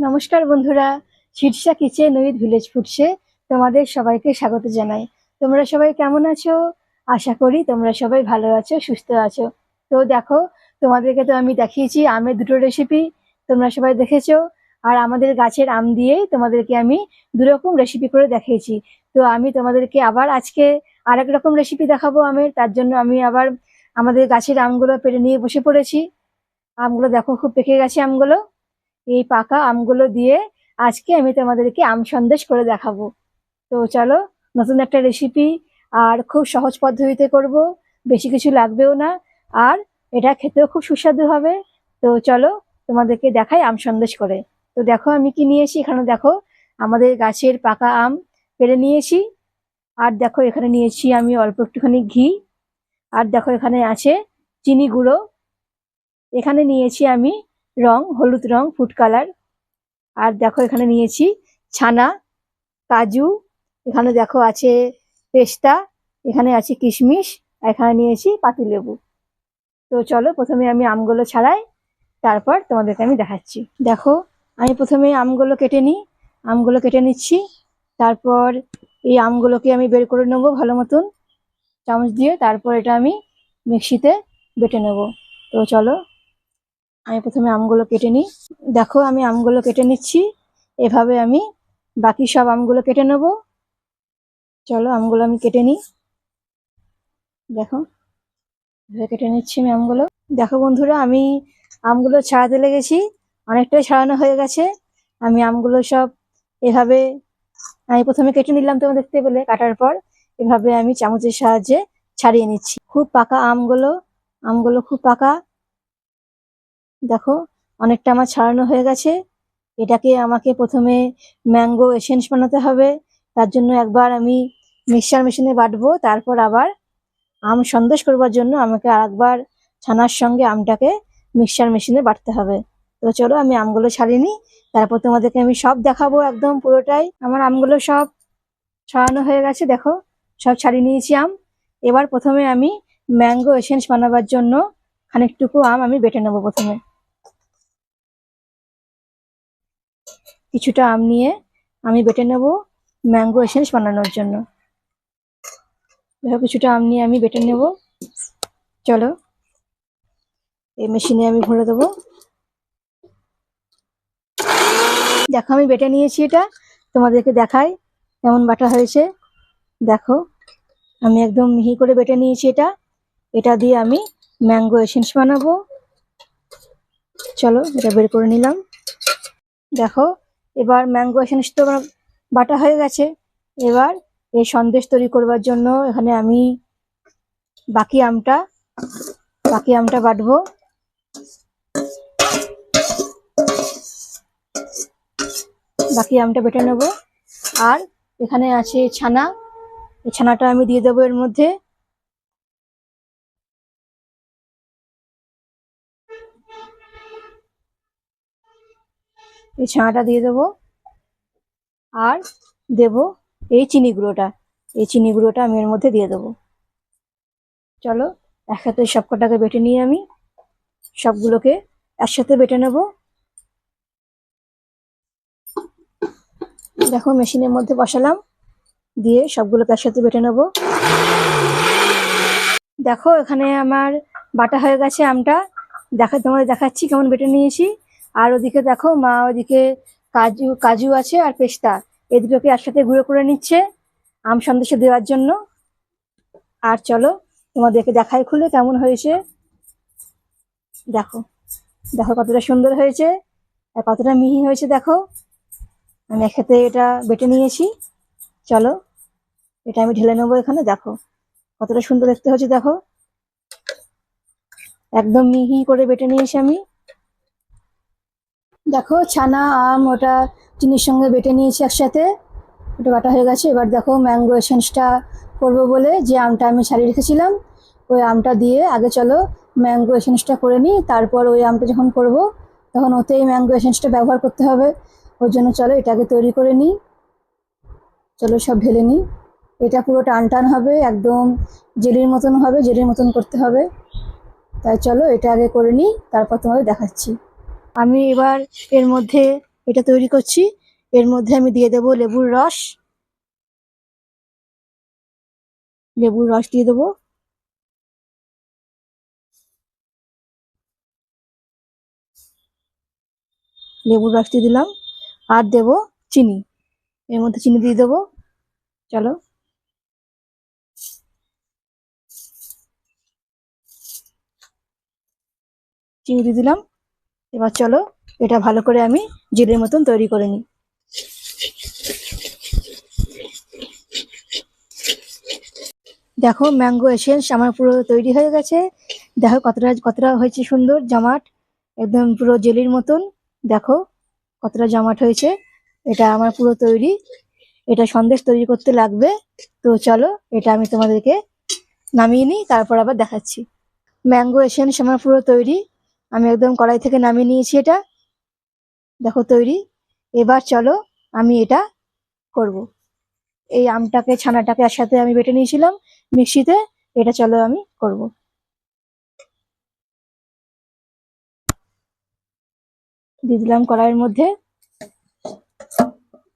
নমস্কার বন্ধুরা, Shirsha kitchen with village ফুডসে তোমাদের সবাইকে স্বাগত জানাই। তোমরা সবাই কেমন আছো? আশা করি তোমরা সবাই ভালো আছো, সুস্থ আছো। তো দেখো, তোমাদেরকে তো আমি দেখিয়েছি আমের দুটো রেসিপি তোমরা সবাই দেখেছ? আর আমাদের গাছের আম দিয়েই তোমাদেরকে আমি দুরকম রেসিপি করে দেখিয়েছি। তো আমি তোমাদেরকে আবার আজকে আরেক রকম রেসিপি দেখাবো আমের, তার জন্য আমি আবার আমাদের গাছের আমগুলো পেরে নিয়ে বসে পড়েছি। আমগুলো দেখো, খুব পেকে গেছে আমগুলো। এই পাকা আমগুলো দিয়ে আজকে আমি তোমাদেরকে আম সন্দেশ করে দেখাবো। তো চলো, নতুন একটা রেসিপি আর খুব সহজ পদ্ধতিতে করব, বেশি কিছু লাগবেও না। আর এটা খেতেও খুব সুস্বাদু হবে। তো চলো, তোমাদেরকে দেখাই আম সন্দেশ করে। তো দেখো আমি কি নিয়েছি, এখানে দেখো, আমাদের গাছের পাকা আম পেরে নিয়েছি। আর দেখো, এখানে নিয়েছি আমি অল্প একটুখানি ঘি। আর দেখো, এখানে আছে চিনি গুঁড়ো। এখানে নিয়েছি আমি রং, হলুদ রং, ফুড কালার। আর দেখো এখানে নিয়েছি ছানা, কাজু, এখানে দেখো আছে পেস্তা, এখানে আছে কিশমিশ এখানে নিয়েছি পাতিলেবু। তো চলো প্রথমে আমি আমগুলো ছাড়াই, তারপর তোমাদেরকে আমি দেখাচ্ছি। দেখো, আমি প্রথমে আমগুলো কেটে নিই, আমগুলো কেটে নিচ্ছি, তারপর এই আমগুলোকে আমি বের করে নেব ভালো মতন। চামচ দিয়ে তারপর এটা আমি মিক্সিতে বেটে নেব। তো চলো আমি প্রথমে আমগুলো কেটে নিই। দেখো, আমি আমগুলো কেটে নিচ্ছি। এভাবে আমি বাকি সব আমগুলো কেটে নেব। চলো, আমগুলো আমি কেটে নিই। দেখো, এভাবে কেটে নিচ্ছি আমি আমগুলো। দেখো বন্ধুরা, আমি আমগুলো ছাড়াতে লেগেছি। অনেকটাই ছাড়ানো হয়ে গেছে। আমি আমগুলো সব এভাবে আমি প্রথমে কেটে নিলাম তোমরা দেখতে পেলে কাটার পর। এভাবে আমি চামচের সাহায্যে ছাড়িয়ে নিচ্ছি। খুব পাকা আমগুলো আমগুলো খুব পাকা। দেখো, অনেকটা আমার ছাড়ানো হয়ে গেছে। এটাকে আমাকে প্রথমে ম্যাঙ্গো এসেন্স বানাতে হবে। তার জন্য একবার আমি মিক্সচার মেশিনে বাটবো, তারপর আবার আম সন্দেশ করবার জন্য আমাকে আরেকবার ছানার সঙ্গে আমটাকে মিক্সচার মেশিনে বাটতে হবে। তো চলো, আমি আমগুলো ছাড়িয়ে নিই। তারপর তোমাদেরকে আমি সব দেখাবো একদম পুরোটাই। আমার আমগুলো সব ছড়ানো হয়ে গেছে, দেখো, সব ছাড়িয়ে নিয়েছি আম। এবার প্রথমে আমি ম্যাঙ্গো এসেন্স বানাবার জন্য খানিকটুকু আম আমি বেটে নেব প্রথমে। কিছুটা আম নিয়ে আমি বেটে নেব ম্যাঙ্গো এসেন্স বানানোর জন্য। দেখো কিছুটা আম নিয়ে আমি বেটে নেব। চলো, এই মেশিনে আমি ভরে দেবো। দেখো, আমি বেটে নিয়েছি এটা। তোমাদেরকে দেখাই, কেমন বাটা হয়েছে। দেখো, আমি একদম মিহি করে বেটে নিয়েছি এটা। এটা দিয়ে আমি ম্যাঙ্গো এসেন্স বানাবো। চলো, এটা বের করে নিলাম। দেখো এবার ম্যাঙ্গো এসেন্স তো বাটা হয়ে গেছে। এবার এই সন্দেশ তৈরি করবার জন্য এখানে আমি বাকি আমটা বাকি আমটা বাটবো। বাকি আমটা বেটে নেব। আর এখানে আছে ছানা। এই ছানাটা আমি দিয়ে দেবো এর মধ্যে। এই ছানাটা দিয়ে দেবো। আর দেব এই চিনি গুঁড়োটা। এই চিনি গুঁড়োটা আমি এর মধ্যে দিয়ে দেবো। চলো, একসাথে সব কটাকে বেটে নিয়ে আমি। সবগুলোকে একসাথে বেটে নেব। দেখো, মেশিনের মধ্যে বসালাম। দিয়ে সবগুলোকে একসাথে বেটে নেব। দেখো, এখানে আমার বাটা হয়ে গেছে আমটা। দেখা তোমাদের দেখাচ্ছি কেমন বেটে নিয়েছি। আর ওদিকে দেখো, মা ওদিকে কাজু কাজু আছে আর পেস্তা। এই দুটোকে একসাথে গুঁড়ো করে নিচ্ছে আম সন্দেশে দেওয়ার জন্য। আর চলো, তোমাদেরকে দেখাই খুলে কেমন হয়েছে। দেখো দেখো কতটা সুন্দর হয়েছে আর কতটা মিহি হয়েছে, দেখো। আমি একসাথে এটা বেটে নিয়েছি। চলো, এটা আমি ঢেলে নেব এখানে, দেখো। কতটা সুন্দর দেখতে হচ্ছে দেখো। একদম মিহি করে বেটে নিয়েছি আমি। দেখো ছানা, আম, ওটা চিনির সঙ্গে বেটে নিয়েছি একসাথে। ওটা বাটা হয়ে গেছে। এবার দেখো ম্যাঙ্গো এসেন্সটা করব বলে যে আমটা আমি ছাড়িয়ে রেখেছিলাম, ওই আমটা দিয়ে আগে চলো ম্যাঙ্গো এসেন্সটা করে নিই। তারপর ওই আমটা যখন করব, তখন ওতেই ম্যাঙ্গো এসেন্সটা ব্যবহার করতে হবে। ওর জন্য চলো এটাকে তৈরি করে নিই। চলো সব ঢেলে নিই। এটা পুরো টান টান হবে, একদম জেলির মতন হবে, জেলির মতন করতে হবে। তাই চলো এটা আগে করে নিই, তারপর তোমাদের দেখাচ্ছি। আমি এবার এর মধ্যে এটা তৈরি করছি। এর মধ্যে আমি দিয়ে দেবো লেবুর রস। লেবুর রস দিয়ে দেবো। লেবুর রস দিয়ে দিলাম। আর দেবো চিনি। এর মধ্যে চিনি দিয়ে দেবো। চলো। চিনি দিয়ে দিলাম। এবার চলো, এটা ভালো করে আমি জেলের মতন তৈরি করে নিই। দেখো, ম্যাঙ্গো এসেন্স আমার পুরো তৈরি হয়ে গেছে। দেখো কতটা কতটা হয়েছে সুন্দর জামাট। একদম পুরো জেলির মতন। দেখো কতটা জামাট হয়েছে। এটা আমার পুরো তৈরি। এটা সন্দেশ তৈরি করতে লাগবে। তো চলো, এটা আমি তোমাদেরকে নামিয়ে নিই, তারপর আবার দেখাচ্ছি। ম্যাঙ্গো এসেন্স আমার পুরো তৈরি। আমি একদম কড়াই থেকে নামিয়ে নিয়েছি এটা। দেখো তৈরি। এবার চলো আমি এটা করব। এই আমটাকে, ছানাটাকে একসাথে আমি বেটে নিয়েছিলাম মিক্সিতে। এটা চলো আমি করব। দিয়ে দিলাম কড়াইয়ের মধ্যে।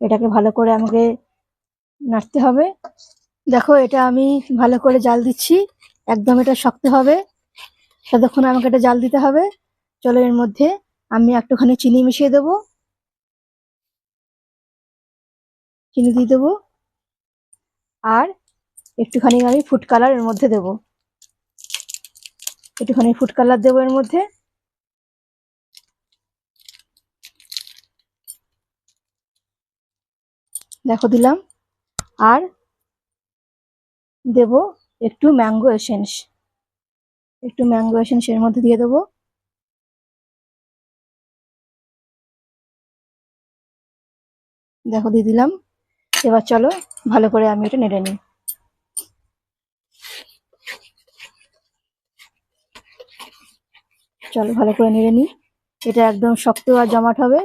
এটাকে ভালো করে আমাকে নাড়তে হবে। দেখো এটা আমি ভালো করে জাল দিচ্ছি। একদম এটা শক্ত হবে। ততক্ষণ আমাকে এটা জাল দিতে হবে। চলো এর মধ্যে আমি একটুখানি চিনি মিশিয়ে দেবো। চিনি দিয়ে দেবো। আর একটুখানি আমি ফুড কালারের মধ্যে দেবো। একটুখানি ফুড কালার দেবো এর মধ্যে। দেখো দিলাম। আর দেব একটু ম্যাঙ্গো এসেন্স একটু ম্যাঙ্গো এসেন্স এর মধ্যে দিয়ে দেবো। দেখো দিয়ে দিলাম। এবার চলো ভালো করে আমি এটা নেড়ে নিই। চলো ভালো করে নেড়ে নিই। এটা একদম শক্ত আর জমাট হবে।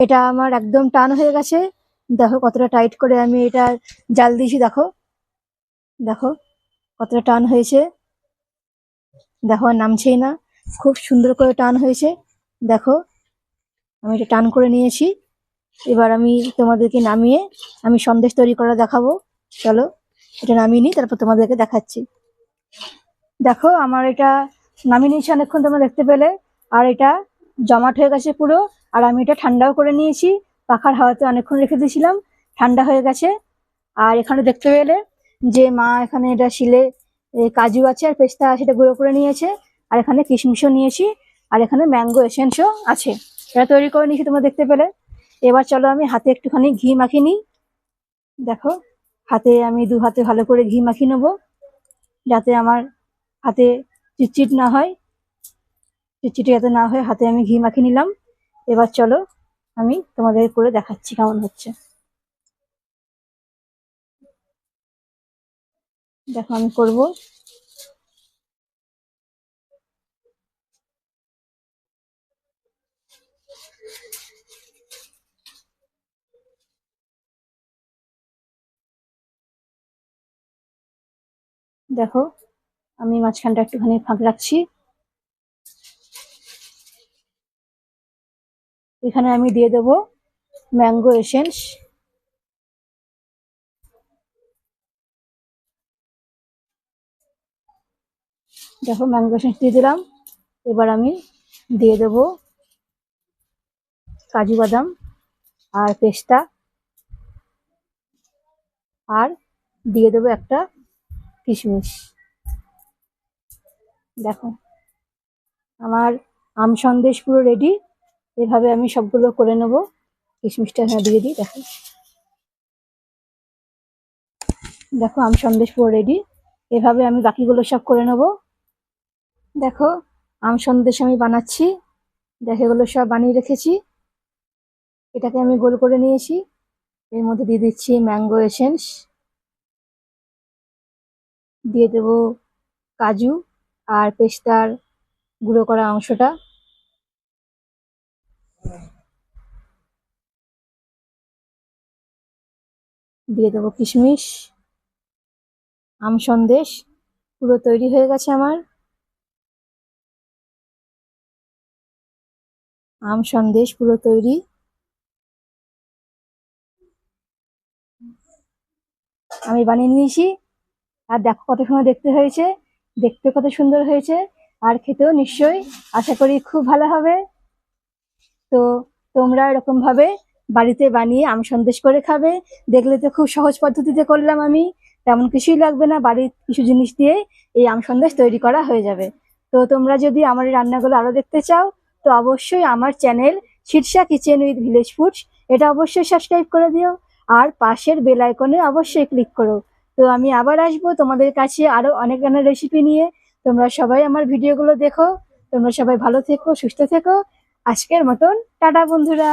এটা আমার একদম টান হয়ে গেছে। দেখো কতটা টাইট করে আমি এটা জাল দিয়েছি, দেখো। দেখো কতটা টান হয়েছে। দেখো, নামছেই না। খুব সুন্দর করে টান হয়েছে। দেখো, আমি এটা টান করে নিয়েছি। এবার আমি তোমাদেরকে নামিয়ে আমি সন্দেশ তৈরি করা দেখাবো। চলো, এটা নামিয়ে নিই, তারপর তোমাদেরকে দেখাচ্ছি। দেখো, আমার এটা নামিয়ে নিয়েছি অনেকক্ষণ তোমরা দেখতে পেলে। আর এটা জমাট হয়ে গেছে পুরো। আর আমি এটা ঠান্ডাও করে নিয়েছি। পাখার হাওয়াতে অনেকক্ষণ রেখে দিয়েছিলাম। ঠান্ডা হয়ে গেছে। আর এখানে দেখতে পেলে যে মা এখানে এটা শিলে কাজু আছে আর পেস্তা আছে এটা গুঁড়ো করে নিয়েছে। আর এখানে কিশমিশও নিয়েছি। আর এখানে ম্যাঙ্গো এসেন্সও আছে। এটা তৈরি করে নিয়েছি তোমরা দেখতে পেলে। এবার চলো আমি হাতে একটুখানি ঘি মাখিয়ে নিই। দেখো, হাতে আমি দু হাতে ভালো করে ঘি মাখিয়ে নেব। যাতে আমার হাতে চিটচিট না হয়। চিটচিটে যাতে না হয়, হাতে আমি ঘি মাখিয়ে নিলাম। এবার চলো আমি তোমাদের করে দেখাচ্ছি কেমন হচ্ছে। দেখো আমি করব। দেখো, আমি মাঝখানটা একটুখানি ফাঁক রাখছি। এখানে আমি দিয়ে দেবো ম্যাঙ্গো এসেন্স। দেখো ম্যাঙ্গো এসেন্স দিয়ে দিলাম। এবার আমি দিয়ে দেবো কাজু বাদাম আর পেস্তা। আর দিয়ে দেবো একটা কিশমিশ। দেখো, আমার আম সন্দেশ পুরো রেডি এভাবে আমি সবগুলো করে নেব। কিশমিশটা হ্যাঁ দিয়ে দিই, দেখো। দেখো, আম সন্দেশ পুরো রেডি এভাবে আমি বাকিগুলো সব করে নেব। দেখো, আম সন্দেশ আমি বানাচ্ছি। দেখে, এগুলো সব বানিয়ে রেখেছি। এটাকে আমি গোল করে নিয়েছি। এর মধ্যে দিয়ে দিচ্ছি ম্যাঙ্গো এসেন্স। দিয়ে দেবো কাজু আর পেস্তার গুঁড়ো করা অংশটা। দিয়ে দেবো কিশমিশ। আম সন্দেশ পুরো তৈরি হয়ে গেছে আমার। আম সন্দেশ পুরো তৈরি। আমি বানিয়ে নিয়েছি। আর দেখো কত সময় দেখতে হয়েছে। দেখতে কত সুন্দর হয়েছে। আর খেতেও নিশ্চয়ই আশা করি খুব ভালো হবে। তো তোমরা এরকম ভাবে বাড়িতে বানিয়ে আম সন্দেশ করে খাবে। দেখলে তো খুব সহজ পদ্ধতিতে করলাম আমি। তেমন কিছুই লাগবে না। বাড়ির কিছু জিনিস দিয়ে এই আম সন্দেশ তৈরি করা হয়ে যাবে। তো তোমরা যদি আমার এই রান্নাগুলো আরও দেখতে চাও তো অবশ্যই আমার channel Shirsha kitchen with village foods, এটা অবশ্যই সাবস্ক্রাইব করে দিও। আর পাশের বেল আইকনে অবশ্যই ক্লিক করো। তো আমি আবার আসব তোমাদের কাছে আরও অনেক রান্নার রেসিপি নিয়ে। তোমরা সবাই আমার ভিডিওগুলো দেখো। তোমরা সবাই ভালো থেকো, সুস্থ থেকো। আজকের মতন, টাটা বন্ধুরা।